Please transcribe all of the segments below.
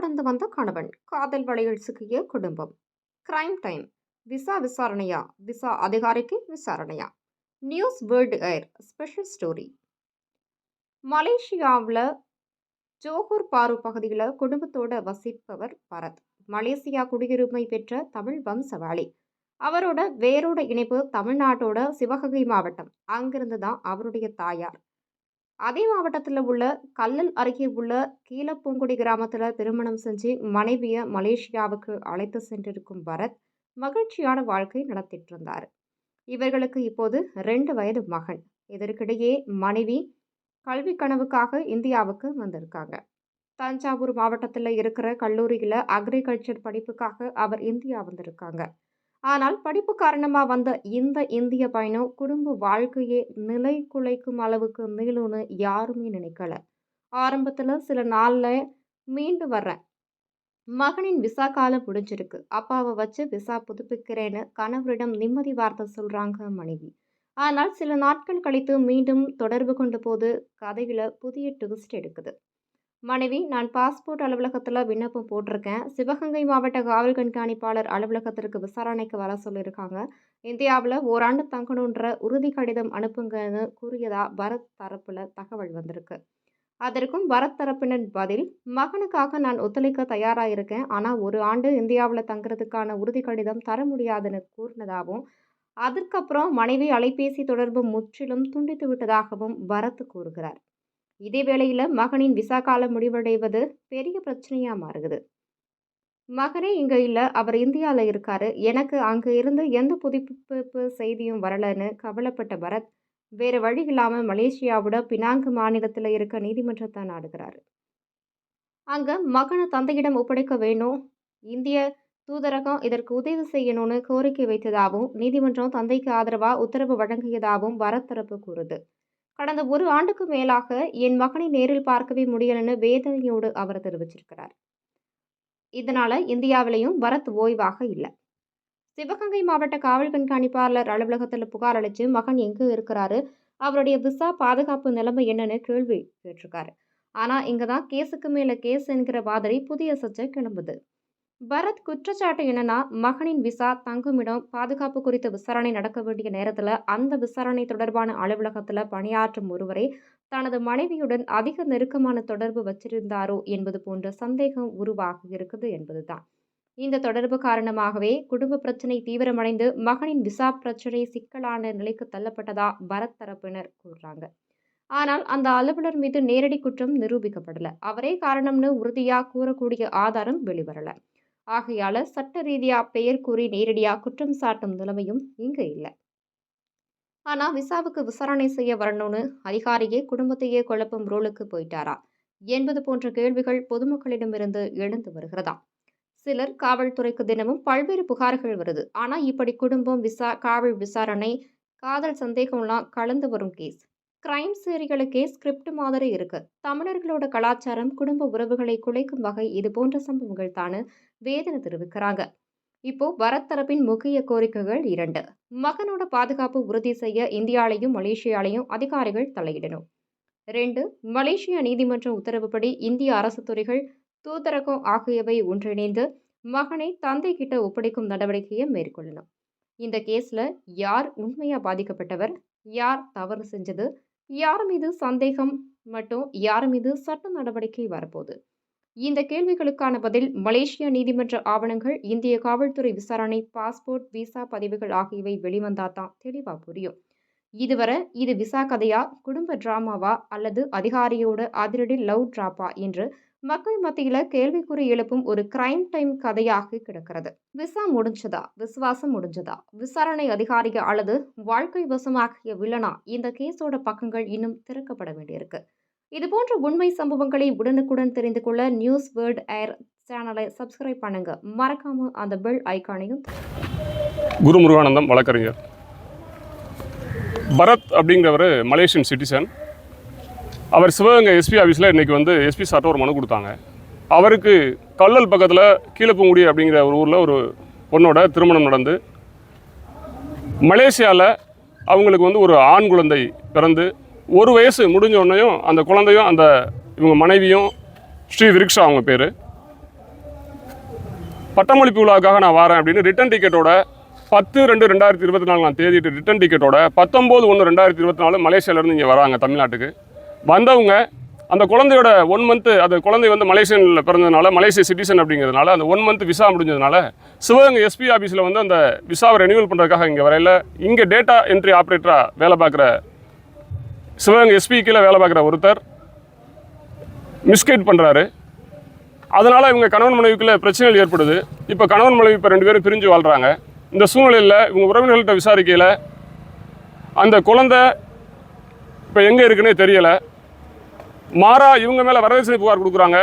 கடந்து வந்த கணவன் காதல் வலையில் சிக்கிய குடும்பம். கிரைம் டைம் விசா விசாரணையா? விசா அதிகாரிக்கு விசாரணையா? News world air special story மலேசியாவில் ஜோஹூர் பாரு பகுதியில் குடும்பத்தோடு வசிப்பவர் பரத். மலேசியா குடியுரிமை பெற்ற தமிழ் வம்சவாளி. அவரோட வேரோட இணைப்பு தமிழ்நாட்டோட சிவகங்கை மாவட்டம். அங்கிருந்து தான் அவருடைய தாயார். அதே மாவட்டத்தில் உள்ள கல்லல் அருகே உள்ள கீழப்பூங்குடி கிராமத்தில் திருமணம் செஞ்சு மனைவியை மலேசியாவுக்கு அழைத்து சென்றிருக்கும் பரத் மகிழ்ச்சியான வாழ்க்கை நடத்திட்டு இருந்தார். இவர்களுக்கு இப்போது ரெண்டு வயது மகன் இதற்கிடையே மனைவி கல்வி கனவுக்காக இந்தியாவுக்கு வந்திருக்காங்க. தஞ்சாவூர் மாவட்டத்தில் இருக்கிற கல்லூரியில் அக்ரிகல்ச்சர் படிப்புக்காக அவர் இந்தியா வந்திருக்காங்க. ஆனால் படிப்பு காரணமாக வந்த இந்த இந்திய பயணம் குடும்ப வாழ்க்கையே நிலை குலைக்கும் அளவுக்கு நீளும்னு யாருமே நினைக்கல. ஆரம்பத்தில் சில நாளில் மீண்டு வர்றேன். மகனின் விசா காலம் முடிஞ்சிருக்கு. அப்பாவை வச்சு விசா புதுப்பிக்கிறேன்னு கணவரிடம் நிம்மதி வார்த்தை சொல்கிறாங்க மனைவி. ஆனால் சில நாட்கள் கழித்து மீண்டும் தொடர்பு கொண்ட போது கதையில் புதிய ட்விஸ்ட் எடுக்குது. மனைவி நான் பாஸ்போர்ட் அலுவலகத்தில் விண்ணப்பம் போட்டிருக்கேன். சிவகங்கை மாவட்ட காவல் கண்காணிப்பாளர் அலுவலகத்திற்கு விசாரணைக்கு வர சொல்லியிருக்காங்க. இந்தியாவில் ஓராண்டு தங்கணுன்ற உறுதி கடிதம் அனுப்புங்கன்னு கூறியதா பரத் தரப்பில் தகவல் வந்திருக்கு. அதற்கும் பரத் தரப்பினர் பதில் மகனுக்காக நான் ஒத்துழைக்க தயாராக இருக்கேன் ஆனால் ஒரு ஆண்டு இந்தியாவில் தங்குறதுக்கான உறுதி கடிதம் தர முடியாதுன்னு கூறினதாகவும் அதற்கப்புறம் மனைவி அலைபேசி தொடர்பு முற்றிலும் துண்டித்து விட்டதாகவும் பரத் கூறுகிறார். இதே வேளையில் மகனின் விசா காலம் முடிவடைவது பெரிய பிரச்சனையாக மாறுகுது மகனே இங்கே இல்லை. அவர் இந்தியாவில் இருக்காரு. எனக்கு அங்கே இருந்து எந்த புதுப்பிப்பு செய்தியும் வரலன்னு கவலைப்பட்ட பரத் வேறு வழி இல்லாமல் மலேசியாவோட பினாங்கு மாநிலத்தில் இருக்க நீதிமன்றத்தை நாடுகிறார். அங்கே மகனை தந்தையிடம் ஒப்படைக்க வேணும். இந்திய தூதரகம் இதற்கு உதவி செய்யணும்னு கோரிக்கை வைத்ததாகவும் நீதிமன்றம் தந்தைக்கு ஆதரவாக உத்தரவு வழங்கியதாகவும் பரத் தரப்பு கூறுது. கடந்த ஒரு ஆண்டுக்கு மேலாக என் மகனை நேரில் பார்க்கவே முடியலன்னு வேதனையோடு அவர் தெரிவிச்சிருக்கிறார். இதனால இந்தியாவிலையும் வரத் ஓய்வாக இல்லை. சிவகங்கை மாவட்ட காவல் கண்காணிப்பாளர் அலுவலகத்தில் புகார் அளித்து மகன் எங்கே இருக்கிறாரு? அவருடைய விசா பாதுகாப்பு நிலைமை என்னன்னு கேள்வி கேட்டிருக்காரு. ஆனால் இங்கே தான் கேஸுக்கு மேலே கேஸ் என்கிற மாதிரி புதிய சர்ச்சை கிளம்புது. பரத் குற்றச்சாட்டு என்னன்னா மகனின் விசா தங்குமிடம் பாதுகாப்பு குறித்த விசாரணை நடக்க வேண்டிய நேரத்தில் அந்த விசாரணை தொடர்பான அலுவலகத்தில் பணியாற்றும் ஒருவரை தனது மனைவியுடன் அதிக நெருக்கமான தொடர்பு வச்சிருந்தாரோ என்பது போன்ற சந்தேகம் உருவாகி இருக்குது என்பதுதான். இந்த தொடர்பு காரணமாகவே குடும்ப பிரச்சனை தீவிரமடைந்து மகனின் விசா பிரச்சனை சிக்கலான நிலைக்கு தள்ளப்பட்டதா பரத் தரப்பினர் கூறுறாங்க. ஆனால் அந்த அலுவலர் மீது நேரடி குற்றம் நிரூபிக்கப்படல. அவரே காரணம்னு உறுதியாக கூறக்கூடிய ஆதாரம் வெளிவரலை. ஆகையால சட்ட ரீதியா பெயர் கூறி நேரடியா குற்றம் சாட்டும் நிலைமையும் இங்க இல்லை. ஆனா விசாவுக்கு விசாரணை செய்ய வரணும்னு அதிகாரியே குடும்பத்தையே குழப்பம் ரோலுக்கு போயிட்டாரா? என்பது போன்ற கேள்விகள் பொதுமக்களிடமிருந்து எழுந்து வருகிறதா? சிலர் காவல்துறைக்கு தினமும் பல்வேறு புகார்கள் வருது. ஆனா இப்படி குடும்பம் விசா காவல் விசாரணை காதல் சந்தேகம்லாம் கலந்து வரும் கேஸ் கிரைம் சேரிகளுக்கே ஸ்கிரிப்ட் மாதிரி இருக்கு. தமிழர்களோட கலாச்சாரம் குடும்ப உறவுகளை குலைக்கும் வகை இது போன்ற சம்பவங்கள் தானு வேதனை தெரிவிக்கிறாங்க. இப்போ வரத்தரப்பின் முக்கிய கோரிக்கைகள் இரண்டு. மகனோட பாதுகாப்பு உறுதி செய்ய இந்தியாலையும் மலேசியாலையும் அதிகாரிகள் தலையிடணும். ரெண்டு மலேசியா நீதிமன்ற உத்தரவுப்படி இந்திய அரசு துறைகள் தூதரகம் ஆகியவை ஒன்றிணைந்து மகனை தந்தை கிட்ட ஒப்படைக்கும் நடவடிக்கையை மேற்கொள்ளணும். இந்த கேஸ்ல யார் உண்மையா பாதிக்கப்பட்டவர் யார் தவறு செஞ்சது யார் மீது சந்தேகம் மட்டும் யார் மீது சட்ட நடவடிக்கை வரப்போகுது? இந்த கேள்விகளுக்கான பதில் மலேசியா நீதிமன்ற ஆவணங்கள் இந்திய காவல்துறை விசாரணை பாஸ்போர்ட் விசா பதிவுகள் ஆகியவை வெளிவந்தால் தான் தெளிவாக புரியும். இதுவரை இது விசா கதையா குடும்ப டிராமாவா அல்லது அதிகாரியோட அதிரடி லவ் டிராப்பா என்று மக்கள் மத்தியில கேள்விக்குறி எழுப்பும் ஒரு கிரைம் டைம் கதையாக கிடக்கிறது. விசா முடிஞ்சதா? விசுவாசம் முடிஞ்சதா? விசாரணை அதிகாரிக அல்லது வாழ்க்கை வசமாகிய வில்லனா இந்த கேஸோட பக்கங்கள் இன்னும் திறக்கப்பட வேண்டியிருக்கு. இதுபோன்ற உண்மை சம்பவங்களை உடனுக்குடன் தெரிந்து கொள்ள நியூஸ் வேர்ல்ட் ஏர் சேனலை சப்ஸ்கிரைப் பண்ணுங்க. மறக்காம அந்த பெல் ஐக்கானையும் குரு முருகானந்தம் வழக்கறிஞர். பரத் அப்படிங்கிறவர் மலேசியன் சிட்டிசன் அவர் சிவகங்கை எஸ்பி ஆஃபீஸில் இன்றைக்கி வந்து எஸ்பி சார்ட்ட ஒரு மனு கொடுத்தாங்க. அவருக்கு கல்லல் பக்கத்தில் கீழப்பங்குடி அப்படிங்கிற ஒரு ஊரில் ஒரு பொண்ணோட திருமணம் நடந்து மலேசியாவில் அவங்களுக்கு வந்து ஒரு ஆண் குழந்தை பிறந்து ஒரு வயசு முடிஞ்ச உடனேயும் அந்த குழந்தையும் அந்த இவங்க மனைவியும் ஸ்ரீ விரிக்ஷா அவங்க பேர். பட்டமளிப்பு விழாவுக்காக நான் வரேன் அப்படின்னு ரிட்டன் டிக்கெட்டோட பத்து ரெண்டு ரெண்டாயிரத்தி இருபத்தி நாலு நான் தேதிட்டு ரிட்டன் டிக்கெட்டோட பத்தொம்போது ஒன்று ரெண்டாயிரத்தி இருபத்தி நாலு மலேசியாவிலேருந்து இங்கே வராங்க தமிழ்நாட்டுக்கு. வந்தவங்க அந்த குழந்தையோட ஒன் மந்த்து அந்த குழந்தை வந்து மலேசியனில் பிறந்ததுனால மலேசிய சிட்டிசன் அப்படிங்கிறதுனால அந்த ஒன் மந்த் விசா முடிஞ்சதுனால சிவகங்கை எஸ்பி ஆஃபீஸில் வந்து அந்த விசாவை ரெனியூவல் பண்ணுறதுக்காக இங்கே வரையில் இங்கே டேட்டா என்ட்ரி ஆப்ரேட்டராக வேலை பார்க்குற சிவகங்கை எஸ்பி கீழே வேலை பார்க்குற ஒருத்தர் மிஸ்கைட் பண்ணுறாரு அதனால் இவங்க கணவன் மனைவிக்குள்ளே பிரச்சனைகள் ஏற்படுது. இப்போ கணவன் மனைவி இப்போ ரெண்டு பேரும் பிரிஞ்சு வாழ்கிறாங்க இந்த சூழ்நிலையில் இவங்க உறவினர்கள்ட்ட விசாரிக்கையில் அந்த குழந்தை இப்போ எங்கே இருக்குன்னே தெரியலை. மாறா இவங்க மேலே வரதட்சணை புகார் கொடுக்குறாங்க.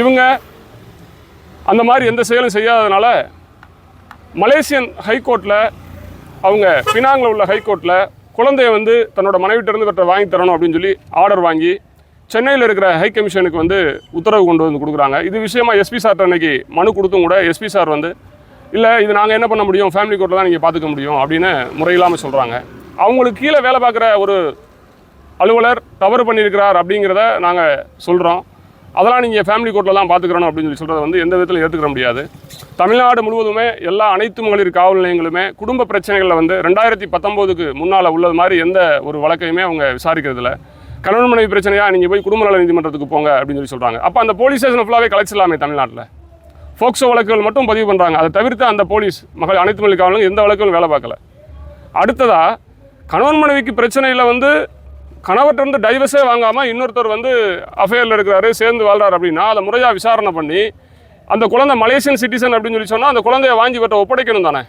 இவங்க அந்த மாதிரி எந்த செயலும் செய்யாததுனால மலேசியன் ஹைகோர்ட்டில் அவங்க பினாங்கில் உள்ள ஹைகோர்ட்டில் குழந்தைய வந்து தன்னோட மனைவிட்டிருந்து பெற்ற வாங்கி தரணும் அப்படின்னு சொல்லி ஆர்டர் வாங்கி சென்னையில் இருக்கிற ஹை கமிஷனுக்கு வந்து உத்தரவு கொண்டு வந்து கொடுக்குறாங்க. இது விஷயமா எஸ்பி சார்ட்ட அன்னைக்கு மனு கொடுத்தும் கூட எஸ்பி சார் வந்து இல்லை இது நாங்கள் என்ன பண்ண முடியும்? ஃபேமிலி கோர்ட்டில் தான் நீங்கள் பார்த்துக்க முடியும் அப்படின்னு முறையில்லாமல் சொல்கிறாங்க அவங்களுக்கு கீழே வேலை பார்க்குற ஒரு அலுவலர் தவறு பண்ணியிருக்கிறார் அப்படிங்கிறத நாங்கள் சொல்கிறோம் அதெல்லாம் நீங்கள் ஃபேமிலி கோர்ட்டில் தான் பார்த்துக்கிறோம் அப்படின்னு சொல்லி சொல்கிறத வந்து எந்த விதத்தில் ஏற்றுக்கிற முடியாது. தமிழ்நாடு முழுவதுமே எல்லா அனைத்து மகளிர் காவல் நிலையங்களுமே குடும்ப பிரச்சனைகளில் வந்து ரெண்டாயிரத்தி பத்தொம்போதுக்கு முன்னால் உள்ளது மாதிரி எந்த ஒரு வழக்கையுமே அவங்க விசாரிக்கிறதில்ல. கணவன் மனைவி பிரச்சனையாக நீங்கள் போய் குடும்ப நல நீதிமன்றத்துக்கு போங்க அப்படின்னு சொல்லி சொல்கிறாங்க அப்போ அந்த போலீஸ் ஸ்டேஷன் ஃபுல்லாகவே கலைச்சிடலாமே தமிழ்நாட்டில். ஃபோக்சோ வழக்குகள் மட்டும் பதிவு பண்ணுறாங்க அதை தவிர்த்து அந்த போலீஸ் மகள் அனைத்து மொழி காவலும் எந்த வழக்குகளும் வேலை பார்க்கல. அடுத்ததாக கணவன் மனைவிக்கு பிரச்சனையில் வந்து கணவர்கிட்ட டைவர்ஸே வாங்காமல் இன்னொருத்தர் வந்து அஃபேரில் இருக்கிறாரு சேர்ந்து வாழ்றாரு அப்படின்னா அதை முறையாக விசாரணை பண்ணி அந்த குழந்தை மலேசியன் சிட்டிசன் அப்படின்னு சொல்லி சொன்னால் அந்த குழந்தைய வாங்கி இவர்கிட்ட ஒப்படைக்கணும் தானே?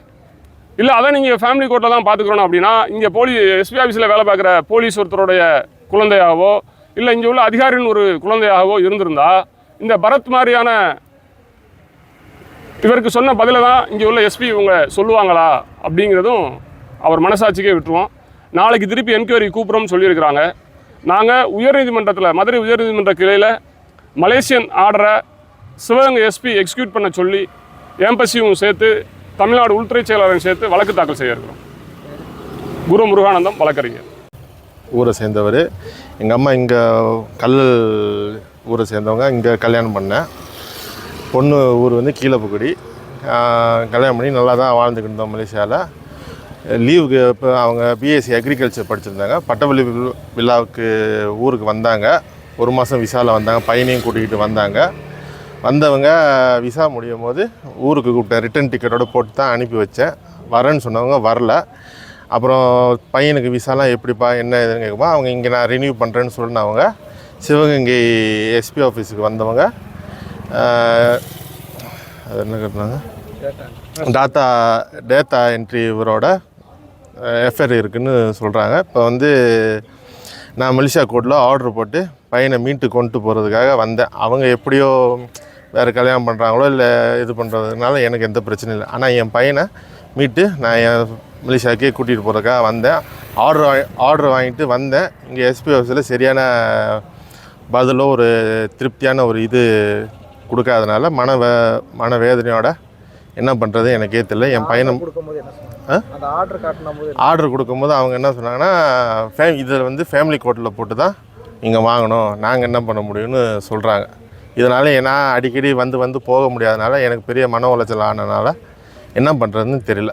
இல்லை அதை நீங்கள் ஃபேமிலி கோர்ட்டில் தான் பார்த்துக்கணும் அப்படின்னா இங்கே போலீ எஸ்பி ஆஃபீஸில் வேலை பார்க்குற போலீஸ் ஒருத்தருடைய குழந்தையாகவோ இல்லை இங்கே உள்ள அதிகாரின் ஒரு குழந்தையாகவோ இருந்திருந்தா இந்த பரத் மாதிரியான இவருக்கு சொன்ன பதிலை தான் இங்கே உள்ள எஸ்பி இவங்க சொல்லுவாங்களா அப்படிங்கிறதும் அவர் மனசாட்சிக்கே விட்டுருவோம். நாளைக்கு திருப்பி என்கொயரி கூப்பிட்றோம்னு சொல்லியிருக்கிறாங்க. நாங்கள் உயர்நீதிமன்றத்தில் மதுரை உயர்நீதிமன்ற கிளையில் மலேசியன் ஆர்டரை சிவகங்கை எஸ்பி எக்ஸிக்யூட் பண்ண சொல்லி எம்பசியும் சேர்த்து தமிழ்நாடு உள்துறை செயலாளரையும் சேர்த்து வழக்கு தாக்கல் செய்ய இருக்கிறோம். குரு முருகானந்தம் வழக்கறிஞர். ஊரை சேர்ந்தவர். எங்கள் அம்மா இங்கே கல் ஊரை சேர்ந்தவங்க. இங்கே கல்யாணம் பண்ணேன் பொண்ணு ஊர் வந்து கீழப்புக்குடி. கல்யாணம் பண்ணி நல்லா தான் வாழ்ந்துக்கிட்டு இருந்தோம் மலேசியாவில் லீவுக்கு இப்போ அவங்க பிஎஸ்சி அக்ரிகல்ச்சர் படிச்சிருந்தாங்க. பட்டப்பள்ளி விழாவுக்கு ஊருக்கு வந்தாங்க. ஒரு மாதம் விசாவில் வந்தாங்க. பையனையும் கூட்டிக்கிட்டு வந்தாங்க. வந்தவங்க விசா முடியும் போது ஊருக்கு கூப்பிட்டேன். ரிட்டன் டிக்கெட்டோட போட்டு தான் அனுப்பி வச்சேன். வரேன்னு சொன்னவங்க வரல. அப்புறம் பையனுக்கு விசாலாம் எப்படிப்பா என்ன ஏதுன்னு கேட்கும்போது அவங்க இங்கே நான் ரினியூ பண்ணுறேன்னு சொன்னவங்க சிவகங்கை எஸ்பி ஆஃபீஸுக்கு வந்தவங்க அது என்ன கேட்டாங்க? டாட்டா டேட்டா என்ட்ரி இவரோட எஃப்ஐஆர் இருக்குதுன்னு சொல்கிறாங்க இப்போ வந்து நான் மலேசியா கோர்ட்டில் ஆர்டர் போட்டு பையனை மீட்டு கொண்டு போகிறதுக்காக வந்தேன். அவங்க எப்படியோ வேறு கல்யாணம் பண்ணுறாங்களோ இல்லை இது பண்ணுறதுனால எனக்கு எந்த பிரச்சனையும் இல்லை. ஆனால் என் பையனை மீட்டு நான் என் மிலிஷாக்கே கூட்டிகிட்டு போகிறதுக்காக வந்தேன். ஆர்டர் ஆர்டர் வாங்கிட்டு வந்தேன். இங்கே எஸ்பி ஆஃபீஸில் சரியான பதிலோ ஒரு திருப்தியான ஒரு இது கொடுக்காதனால மன வே மன வேதனையோட என்ன பண்ணுறது எனக்கே தெரியல. என் பையனை கொடுக்கும்போது என்ன சொன்னாங்க? ஆ? அந்த ஆர்டர் கொடுக்கும்போது அவங்க என்ன சொன்னாங்கன்னா ஃபே இதில் வந்து ஃபேமிலி கோர்ட்டில் போட்டு தான் நீங்கள் வாங்கணும். நாங்கள் என்ன பண்ண முடியும்னு சொல்கிறாங்க இதனால் நான் அடிக்கடி வந்து வந்து போக முடியாதனால எனக்கு பெரிய மன உளைச்சல் ஆனனால என்ன பண்ணுறதுன்னு தெரியல.